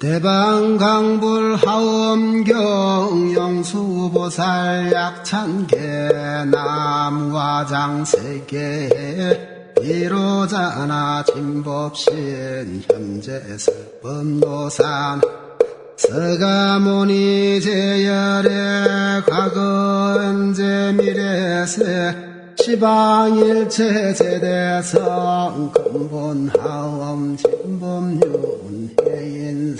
대방강불 하엄경 영수보살 약찬계 나무와 장세계 비로자나 진법신 현재 설법노산 서가모니 제열의 과거 현재 미래세 시방일체 제대성 근본하엄 해인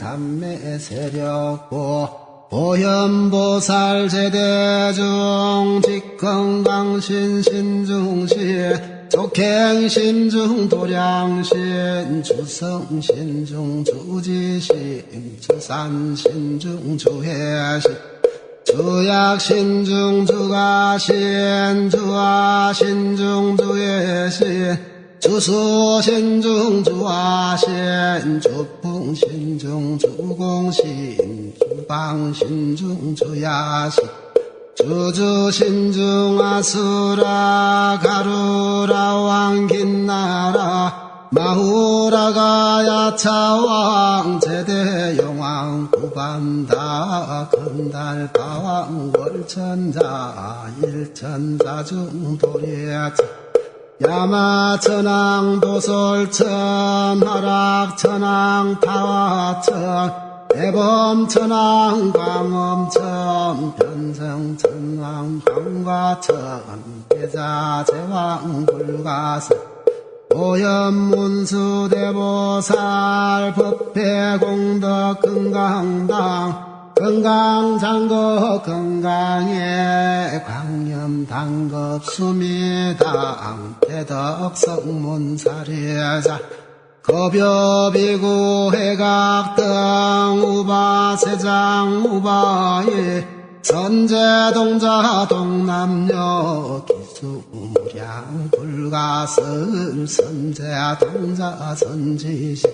삼매 세력고 보현보살 제대중 직건강신 신중시 족행신중 도량신 주성신중 주지신 주산신중 주해신 주약신중 주가신 주화신중 주예신 주수신중 주화신 주풍신중 주공신 주방신중 주야신 주주신중 아수라 가루라 왕긴나라 마후라가 야차왕 제대영왕 구반다 건달바왕 월천자 일천자 중 도리야차 야마천왕 도솔천 하락천왕 타화천 대범천왕 광엄천 변성천왕 광과천 대자제왕 불가선 오염문수 대보살 법회 공덕 건강당 건강장거 건강에 광염 당급 수미당 대덕성문사례자 거벼비구 해각등 우바세장 우바예 선제동자 동남녀 기수무량 불가설 선제동자 선지시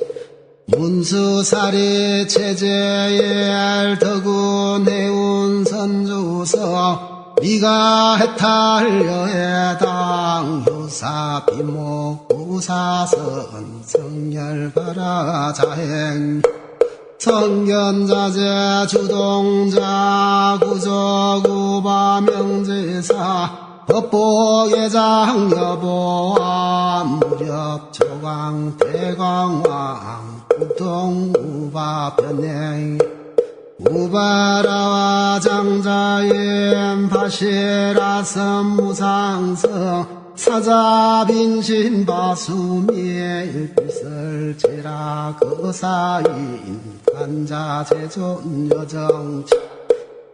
문수사리 체제엘 덕운 해운 선주서 미가 해탈여 해당 효사 비목 구사선 성열가라 자행. 성견자재 주동자 구조구바 명제사 법보예장 여보와 무렵 조광 대광왕 우동우바 변행 우바라와 장자인 바시라 선무상성 사자빈신 바수미엘 비설제라 거사인 관자제존 여정치.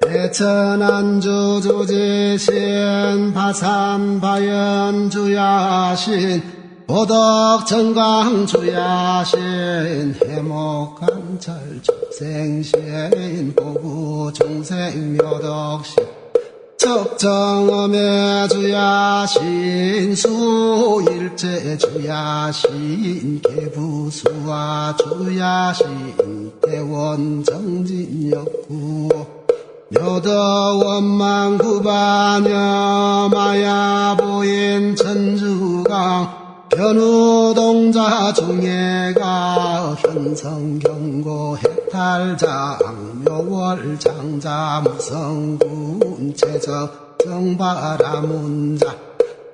대천안주 주지신 바산바연 주야신 보덕 정강 주야신 해목간철 중생신 보구 중생 묘덕신 척정엄의 주야신 수일제 주야신 개부수와 주야신 대원 정진역구 여더원망 구바녀 마야보인 천주강 변우동자 중예가 현성경고 해탈장 묘월 장자 무성군 최적 정바라문자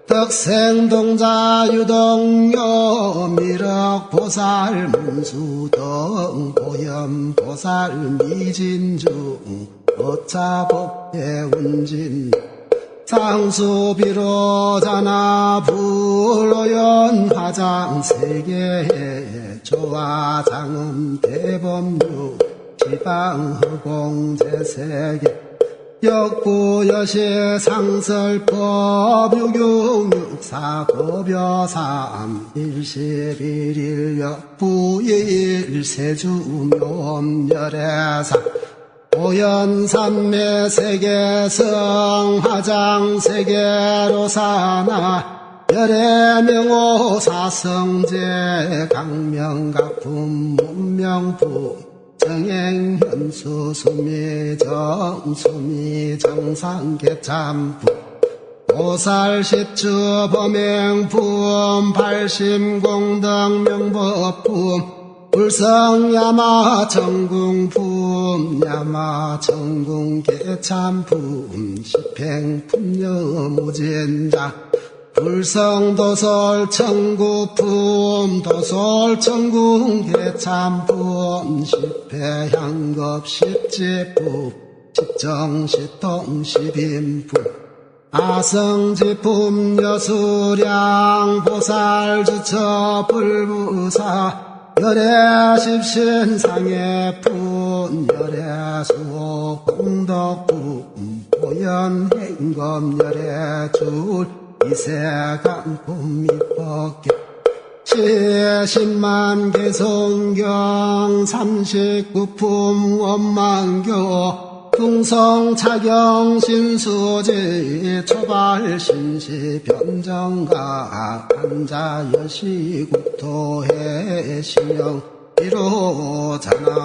덕생동자 유동요 미륵보살 문수동 보염보살 미진중 어차법의 운진 상수비로자나 불로연 화장 세계에 조화 장음 대범유 지방허공 제세계 역부여시 상설법 유경육사 고벼삼 일시비릴 역부일 세주묘엄열애사 오연산매 세계성 화장 세계로 사나. 열애명호 사성제 강명각품 문명품. 정행현수 수미 정 수미 정상계참품. 보살십주 범행품 발심공덕 명법품. 불성야마 정궁품 야마 정궁 개참품 십행품여 무진자 불성도설 청구품 도설 청궁 개참품 십회향급 십지품 십정시통 십인품 아성지품 여수량 보살주처 불무사 열애십신상의 푼 열애 수호 공덕품 보현 행검 열애줄 이세간품 이법계 칠십만 개성경 삼십구품 원망교 풍성 차경 신수지 초발 신시 변정가 한자 여시 국토해 신영 이로잖아